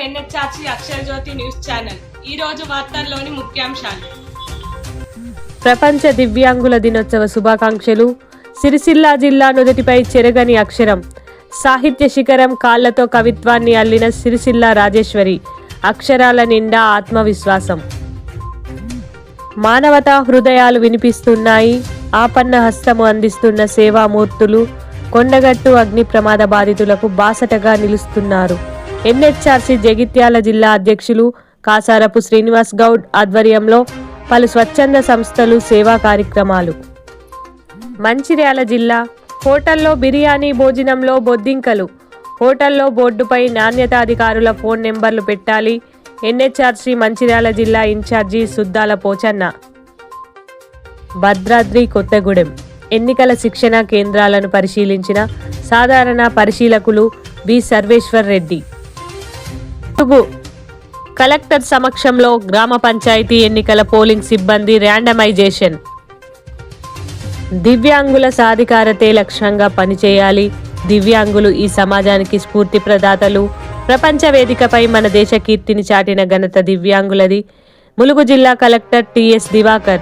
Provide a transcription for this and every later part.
NHRC Akshara Jyothi news channel. ఈ రోజు వార్తల్లోని ముఖ్యాంశాలు. ప్రపంచ దివ్యాంగుల దినోత్సవ శుభాకాంక్షలు. సిరిసిల్ల జిల్లా నుదుటిపై చెరగని అక్షరం. సాహిత్య శిఖరం కాళ్ళతో కవిత్వాన్ని అల్లిన సిరిసిల్ల రాజేశ్వరి. అక్షరాల నిండా ఆత్మవిశ్వాసం. మానవతా హృదయాలు వినిపిస్తున్నాయి. ఆపన్న హస్తము అందిస్తున్న సేవామూర్తులు. కొండగట్టు అగ్ని ప్రమాద బాధితులకు బాసటగా నిలుస్తున్నారు. ఎన్హెచ్ఆర్సీ జగిత్యాల జిల్లా అధ్యక్షులు కాసారపు శ్రీనివాస్ గౌడ్ ఆధ్వర్యంలో పలు స్వచ్ఛంద సంస్థలు సేవా కార్యక్రమాలు. మంచిర్యాల జిల్లా హోటల్లో బిర్యానీ భోజనంలో బొద్దింకలు. హోటల్లో బోర్డుపై నాణ్యతాధికారుల ఫోన్ నెంబర్లు పెట్టాలి. ఎన్హెచ్ఆర్సీ మంచిర్యాల జిల్లా ఇన్ఛార్జి సుద్దాల పోచన్న. భద్రాద్రి కొత్తగూడెం ఎన్నికల శిక్షణ కేంద్రాలను పరిశీలించిన సాధారణ పరిశీలకులు బి సర్వేశ్వర్ రెడ్డి. కలెక్టర్ సమక్షంలో గ్రామ పంచాయతీ ఎన్నికల పోలింగ్ సిబ్బంది ర్యాండమైజేషన్. దివ్యాంగుల సాధికారతే లక్ష్యంగా పనిచేయాలి. దివ్యాంగులు ఈ సమాజానికి స్ఫూర్తి ప్రదాతలు. ప్రపంచ వేదికపై మన దేశ కీర్తిని చాటిన ఘనత దివ్యాంగులది. ములుగు జిల్లా కలెక్టర్ టిఎస్ దివాకర్.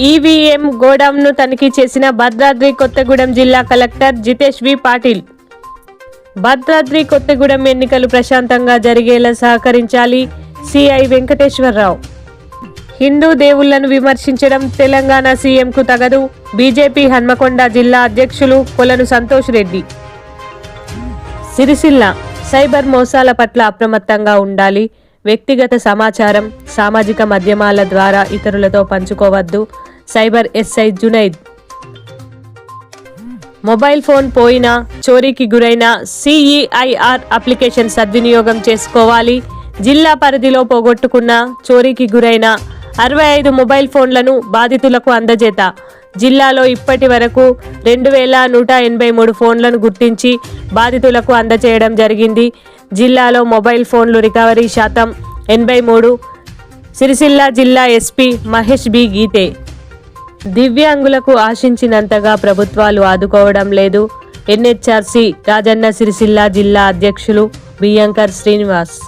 ఈవీఎం గోడౌన్ను తనిఖీ చేసిన భద్రాద్రి కొత్తగూడెం జిల్లా కలెక్టర్ జితేష్ వి పాటిల్. భద్రాద్రి కొత్తగూడెం ఎన్నికలు ప్రశాంతంగా జరిగేలా సహకరించాలి సిఐ వెంకటేశ్వరరావు. హిందూ దేవుళ్ళను విమర్శించడం తెలంగాణ సీఎంకు తగదు. బీజేపీ హన్మకొండ జిల్లా అధ్యక్షులు కొలను సంతోష్ రెడ్డి. సిరిసిల్ల సైబర్ మోసాల పట్ల అప్రమత్తంగా ఉండాలి. వ్యక్తిగత సమాచారం సామాజిక మాధ్యమాల ద్వారా ఇతరులతో పంచుకోవద్దు. Cyber SI Junaid. Mobile phone పోయినా చోరీకి గురైన సిఈఐఆర్ అప్లికేషన్ సద్వినియోగం చేసుకోవాలి. జిల్లా పరిధిలో పోగొట్టుకున్న చోరీకి గురైన అరవై ఐదు మొబైల్ ఫోన్లను బాధితులకు అందజేత. జిల్లాలో ఇప్పటి వరకు రెండు వేల నూట ఎనభై మూడు ఫోన్లను గుర్తించి బాధితులకు అందజేయడం జరిగింది. జిల్లాలో మొబైల్ ఫోన్లు రికవరీ శాతం ఎనభై మూడు. సిరిసిల్ల జిల్లా ఎస్పీ మహేష్ బి గీతే. దివ్యాంగులకు ఆశించినంతగా ప్రభుత్వాలు ఆదుకోవడం లేదు. ఎన్హెచ్ఆర్సి రాజన్న సిరిసిల్ల జిల్లా అధ్యక్షులు బియ్యంకర్ శ్రీనివాస్.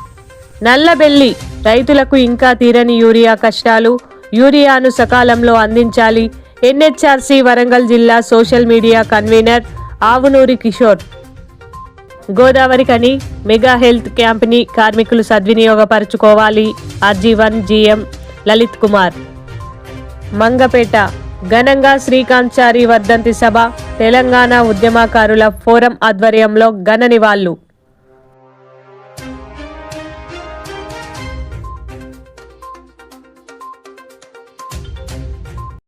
నల్లబెల్లి రైతులకు ఇంకా తీరని యూరియా కష్టాలు యూరియాను సకాలంలో అందించాలి. ఎన్హెచ్ఆర్సి వరంగల్ జిల్లా social media convener Avunuri Kishore. Godavari Khani mega health క్యాంప్ని కార్మికులు సద్వినియోగపరచుకోవాలి. RG one GM Lalit Kumar. Mangapeta. ఘనంగా శ్రీకాంత్ చారి వర్ధంతి సభ తెలంగాణ ఉద్యమకారుల ఫోరం ఆధ్వర్యంలో ఘన నివాళులు.